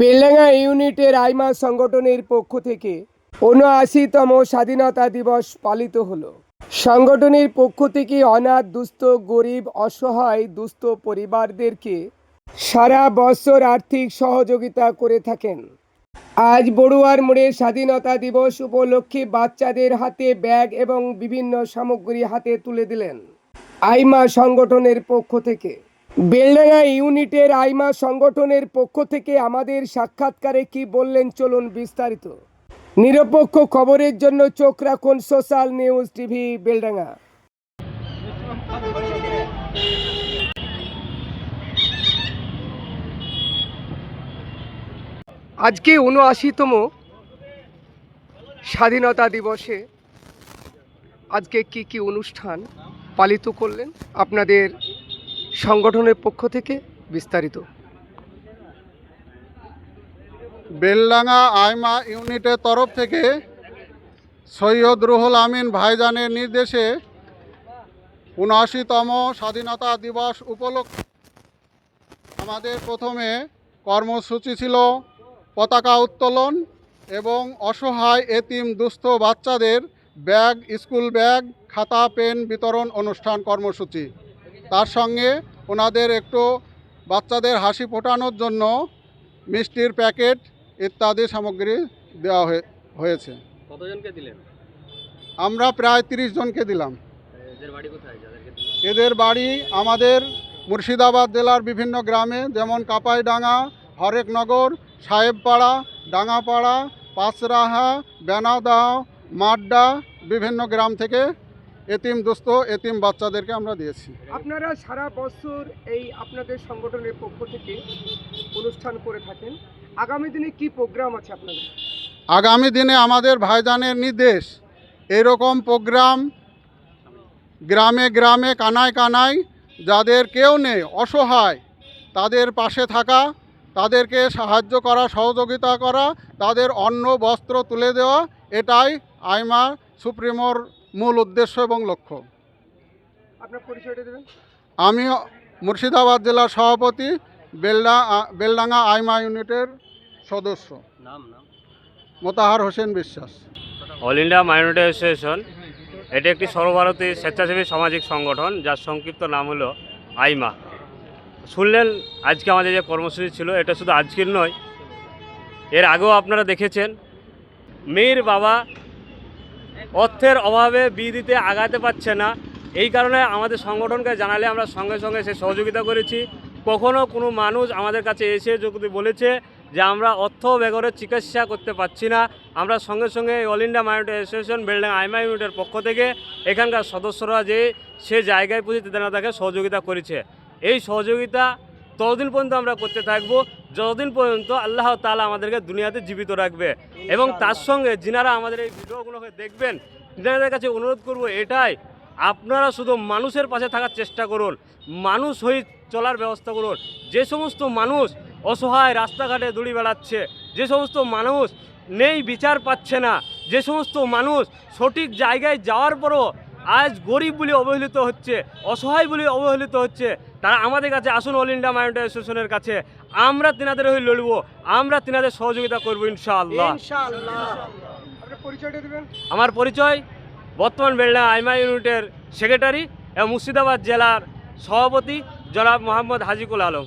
বেলডাঙ্গা ইউনিটের আইমা সংগঠনের পক্ষ থেকে উনআশিতম স্বাধীনতা দিবস পালিত হলো। সংগঠনের পক্ষ থেকে অনাথ, দুস্থ, গরিব, অসহায়, দুস্থ পরিবারদেরকে সারা বছর আর্থিক সহযোগিতা করে থাকেন। আজ বড়ুয়ার মোড়ে স্বাধীনতা দিবস উপলক্ষে বাচ্চাদের হাতে ব্যাগ এবং বিভিন্ন সামগ্রী হাতে তুলে দিলেন আইমা সংগঠনের পক্ষ থেকে। বেলডাঙ্গা ইউনিটের আইমা সংগঠনের পক্ষ থেকে আমাদের সাক্ষাৎকারে কি বললেন চলুন বিস্তারিত। নিরপেক্ষ খবরের জন্য চোখ রাখুন সোশ্যাল নিউজ টিভি বেলডাঙ্গা। আজকে উনআশিতম স্বাধীনতা দিবসে আজকে কি কি অনুষ্ঠান পালিত করলেন? আপনাদের সংগঠনের পক্ষ থেকে বিস্তারিত। বেলডাঙ্গা আইমা ইউনিটের তরফ থেকে সৈয়দ রুহুল আমিন ভাইজানের নির্দেশে উনআশিতম স্বাধীনতা দিবস উপলক্ষে আমাদের প্রথমে কর্মসূচি ছিল পতাকা উত্তোলন এবং অসহায় এতিম দুস্থ বাচ্চাদের ব্যাগ, স্কুল ব্যাগ, খাতা, পেন বিতরণ অনুষ্ঠান কর্মসূচি। তার সঙ্গে ওনাদের একটু বাচ্চাদের হাসি ফোটানোর জন্য মিষ্টির প্যাকেট ইত্যাদি সামগ্রী দেওয়া হয়ে- হয়েছে। কতজনকে দিলেন? আমরা প্রায় তিরিশ জনকে দিলাম? এদের বাড়ি আমাদের মুর্শিদাবাদ জেলার বিভিন্ন গ্রামে যেমন কাপাইডাঙ্গা হরেকনগর সাহেবপাড়া ডাঙ্গাপাড়া পাঁচরাহা বেনাদাহ মাড্ডা বিভিন্ন গ্রাম থেকে এতিম দোস্ত এতিম বাচ্চাদেরকে আমরা দিয়েছি। আপনারা সারা বছর এই আপনাদের সংগঠনের পক্ষ থেকে অনুষ্ঠান করে থাকেন। আগামী দিনে কি প্রোগ্রাম আছে আপনাদের? আগামী দিনে আমাদের ভাইজানের নির্দেশ এরকম প্রোগ্রাম গ্রামে গ্রামে কানায় কানায় যাদের কেউ নেই অসহায় তাদের পাশে থাকা তাদেরকে সাহায্য করা সহযোগিতা করা তাদের অন্ন বস্ত্র তুলে দেওয়া এটাই আইমা সুপ্রিমোর মূল উদ্দেশ্য এবং লক্ষ্য। আপনার পরিচয়টা দেবেন? আমি মুর্শিদাবাদ জেলার সভাপতি বেলডা বেলডাঙ্গা আইমা ইউনিটের সদস্য। নাম নাম? মোতাহার হোসেন বিশ্বাস। অল ইন্ডিয়া মাইনরিটি অ্যাসোসিয়েশন এটি একটি সর্বভারতীয় স্বেচ্ছাসেবী সামাজিক সংগঠন যার সংক্ষিপ্ত নাম হলো আইমা। শুনলেন আজকে আমাদের যে কর্মসূচি ছিল এটা শুধু আজকের নয় এর আগেও আপনারা দেখেছেন মেয়ের বাবা অর্থের অভাবে বিয়ে দিতে আগাতে পারছে না। এই কারণে আমাদের সংগঠনকে জানালে আমরা সঙ্গে সঙ্গে সে সহযোগিতা করেছি। কখনো কোনো মানুষ আমাদের কাছে এসে যদি বলেছে যে আমরা অর্থ বেগরে চিকিৎসা করতে পারছি না, আমরা সঙ্গে সঙ্গে all India minority association building AIMA ইউনিটের পক্ষ থেকে এখানকার সদস্যরা যে সে জায়গায় পুঁজি তাকে সহযোগিতা করেছে। এই সহযোগিতা ততদিন পর্যন্ত আমরা করতে থাকব, যতদিন পর্যন্ত আল্লাহ তালা আমাদেরকে দুনিয়াতে জীবিত রাখবে। এবং তার সঙ্গে যিনারা আমাদের এই ভিডিওগুলোকে দেখবেন তিনাদের কাছে অনুরোধ করব এটাই, আপনারা শুধু মানুষের পাশে থাকার চেষ্টা করুন, মানুষ হয়ে চলার ব্যবস্থা করুন। যে সমস্ত মানুষ অসহায় রাস্তাঘাটে দৌড়ি বেড়াচ্ছে, যে সমস্ত মানুষ নেই, বিচার পাচ্ছে না, যে সমস্ত মানুষ সঠিক জায়গায় যাওয়ার পরও আজ গরিব বলে অবহেলিত হচ্ছে অসহায় বলে অবহেলিত হচ্ছে তারা আমাদের কাছে আসুন অল ইন্ডিয়া মাইনরিটি অ্যাসোসিয়েশনের কাছে। আমরা তিনাদের হয়ে লড়ব আমরা তিনাদের সহযোগিতা করব ইনশাআল্লাহ। আমার পরিচয় বর্তমান বেলডা আইমা ইউনিটের সেক্রেটারি এবং মুর্শিদাবাদ জেলার সভাপতি জনাব মোহাম্মদ হাজিকুল আলম।